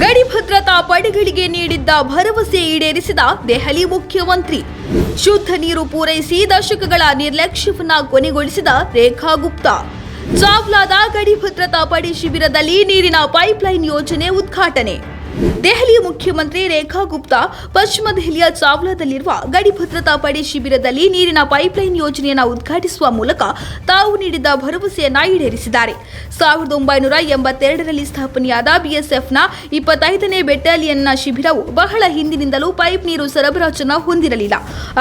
ಗಡಿ ಭದ್ರತಾ ಪಡೆಗಳಿಗೆ ನೀಡಿದ್ದ ಭರವಸೆ ಈಡೇರಿಸಿದ ದೆಹಲಿ ಮುಖ್ಯಮಂತ್ರಿ. ಶುದ್ಧ ನೀರು ಪೂರೈಸಿ ದಶಕಗಳ ನಿರ್ಲಕ್ಷ್ಯವನ್ನ ಕೊನೆಗೊಳಿಸಿದ ರೇಖಾ ಗುಪ್ತಾ. ಚಾವ್ಲಾದ ಗಡಿ ಭದ್ರತಾ ಪಡೆ ಶಿಬಿರದಲ್ಲಿ ನೀರಿನ ಪೈಪ್ಲೈನ್ ಯೋಜನೆ ಉದ್ಘಾಟನೆ. ದೆಹಲಿ ಮುಖ್ಯಮಂತ್ರಿ ರೇಖಾ ಗುಪ್ತಾ, ಪಶ್ಚಿಮ ದೆಹಲಿಯ ಚಾವ್ಲಾದಲ್ಲಿರುವ ಗಡಿ ಭದ್ರತಾ ಪಡೆ ಶಿಬಿರದಲ್ಲಿ ನೀರಿನ ಪೈಪ್ಲೈನ್ ಯೋಜನೆಯನ್ನು ಉದ್ಘಾಟಿಸುವ ಮೂಲಕ ತಾವು ನೀಡಿದ್ದ ಭರವಸೆಯನ್ನ ಈಡೇರಿಸಿದ್ದಾರೆ. ಸಾವಿರದ ಒಂಬೈನೂರ ಎಂಬತ್ತೆರಡರಲ್ಲಿ ಸ್ಥಾಪನೆಯಾದ ಬಿಎಸ್ಎಫ್ನ ಇಪ್ಪತ್ತೈದನೇ ಬೆಟಾಲಿಯನ್ನ ಶಿಬಿರವು ಬಹಳ ಹಿಂದಿನಿಂದಲೂ ಪೈಪ್ ನೀರು ಸರಬರಾಜನ್ನು ಹೊಂದಿರಲಿಲ್ಲ.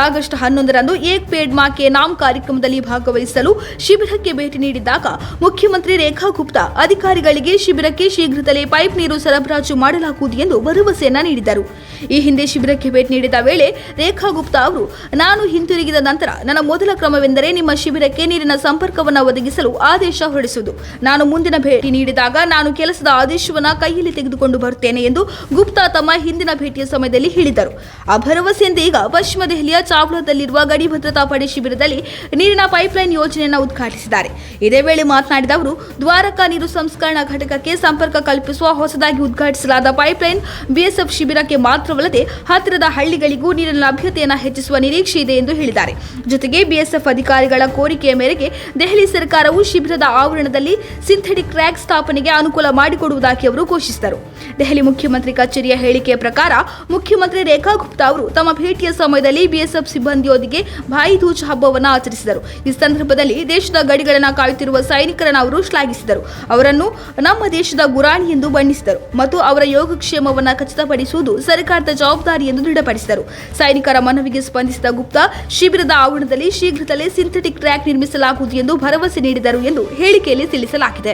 ಆಗಸ್ಟ್ ಹನ್ನೊಂದರಂದು ಏಕ್ ಪೇಡ್ ಮಾ ಕೆ ನಾಮ್ ಕಾರ್ಯಕ್ರಮದಲ್ಲಿ ಭಾಗವಹಿಸಲು ಶಿಬಿರಕ್ಕೆ ಭೇಟಿ ನೀಡಿದ್ದಾಗ ಮುಖ್ಯಮಂತ್ರಿ ರೇಖಾ ಗುಪ್ತಾ, ಅಧಿಕಾರಿಗಳಿಗೆ ಶಿಬಿರಕ್ಕೆ ಶೀಘ್ರದಲ್ಲೇ ಪೈಪ್ ನೀರು ಸರಬರಾಜು ಮಾಡಲಾಗುವುದು ಎಂದು ಭರವಸೆಯನ್ನ ನೀಡಿದರು. ಈ ಹಿಂದೆ ಶಿಬಿರಕ್ಕೆ ಭೇಟಿ ನೀಡಿದ ವೇಳೆ ರೇಖಾ ಗುಪ್ತಾ ಅವರು, ನಾನು ಹಿಂತಿರುಗಿದ ನಂತರ ನನ್ನ ಮೊದಲ ಕ್ರಮವೆಂದರೆ ನಿಮ್ಮ ಶಿಬಿರಕ್ಕೆ ನೀರಿನ ಸಂಪರ್ಕವನ್ನು ಒದಗಿಸಲು ಆದೇಶ ಹೊರಡಿಸುವುದು. ನಾನು ಮುಂದಿನ ಭೇಟಿ ನೀಡಿದಾಗ ನಾನು ಕೆಲಸದ ಆದೇಶವನ್ನು ಕೈಯಲ್ಲಿ ತೆಗೆದುಕೊಂಡು ಬರುತ್ತೇನೆ ಎಂದು ಗುಪ್ತಾ ತಮ್ಮ ಹಿಂದಿನ ಭೇಟಿಯ ಸಮಯದಲ್ಲಿ ಹೇಳಿದರು. ಆ ಭರವಸೆಯಂತೆ ಈಗ ಪಶ್ಚಿಮ ದೆಹಲಿಯ ಚಾವ್ಲಾದಲ್ಲಿರುವ ಗಡಿ ಭದ್ರತಾ ಪಡೆ ಶಿಬಿರದಲ್ಲಿ ನೀರಿನ ಪೈಪ್ಲೈನ್ ಯೋಜನೆಯನ್ನು ಉದ್ಘಾಟಿಸಿದ್ದಾರೆ. ಇದೇ ವೇಳೆ ಮಾತನಾಡಿದ ಅವರು, ದ್ವಾರಕಾ ನೀರು ಸಂಸ್ಕರಣಾ ಘಟಕಕ್ಕೆ ಸಂಪರ್ಕ ಕಲ್ಪಿಸುವ ಹೊಸದಾಗಿ ಉದ್ಘಾಟಿಸಲಾದ ಪೈಪ್ಲೈನ್ ಬಿಎಸ್ಎಫ್ ಶಿಬಿರಕ್ಕೆ ಮಾತ್ರವಲ್ಲದೆ ಹತ್ತಿರದ ಹಳ್ಳಿಗಳಿಗೂ ನೀರಿನ ಲಭ್ಯತೆಯನ್ನು ಹೆಚ್ಚಿಸುವ ನಿರೀಕ್ಷೆ ಇದೆ ಎಂದು ಹೇಳಿದ್ದಾರೆ. ಜೊತೆಗೆ ಬಿಎಸ್ಎಫ್ ಅಧಿಕಾರಿಗಳ ಕೋರಿಕೆಯ ಮೇರೆಗೆ ದೆಹಲಿ ಸರ್ಕಾರವು ಶಿಬಿರದ ಆವರಣದಲ್ಲಿ ಸಿಂಥೆಟಿಕ್ ಟ್ರ್ಯಾಕ್ ಸ್ಥಾಪನೆಗೆ ಅನುಕೂಲ ಮಾಡಿಕೊಡುವುದಾಗಿ ಅವರು ಘೋಷಿಸಿದರು. ದೆಹಲಿ ಮುಖ್ಯಮಂತ್ರಿ ಕಚೇರಿಯ ಹೇಳಿಕೆಯ ಪ್ರಕಾರ ಮುಖ್ಯಮಂತ್ರಿ ರೇಖಾ ಗುಪ್ತಾ ಅವರು ತಮ್ಮ ಭೇಟಿಯ ಸಮಯದಲ್ಲಿ ಬಿಎಸ್ಎಫ್ ಸಿಬ್ಬಂದಿಯೊಂದಿಗೆ ಭಾಯಿ ದೂಜ್ ಹಬ್ಬವನ್ನು ಆಚರಿಸಿದರು. ಈ ಸಂದರ್ಭದಲ್ಲಿ ದೇಶದ ಗಡಿಗಳನ್ನು ಕಾಯುತ್ತಿರುವ ಸೈನಿಕರನ್ನು ಅವರು ಶ್ಲಾಘಿಸಿದರು. ಅವರನ್ನು ನಮ್ಮ ದೇಶದ ಗುರಾಣಿ ಎಂದು ಬಣ್ಣಿಸಿದರು ಮತ್ತು ಅವರ ಯೋಗಕ್ಷೇಮವನ್ನು ಖಚಿತಪಡಿಸುವುದು ಸರ್ಕಾರದ ಜವಾಬ್ದಾರಿ ಎಂದು ದೃಢಪಡಿಸಿದರು. ಸೈನಿಕರ ಮನವಿಗೆ ಸ್ಪಂದಿಸಿದ ಗುಪ್ತಾ, ಶಿಬಿರದ ಆವರಣದಲ್ಲಿ ಶೀಘ್ರದಲ್ಲೇ ಸಿಂಥೆಟಿಕ್ ಟ್ರ್ಯಾಕ್ ನಿರ್ಮಿಸಲಾಗುವುದು ಎಂದು ಭರವಸೆ ನೀಡಿದರು ಎಂದು ಹೇಳಿಕೆಯಲ್ಲಿ ತಿಳಿಸಲಾಗಿದೆ.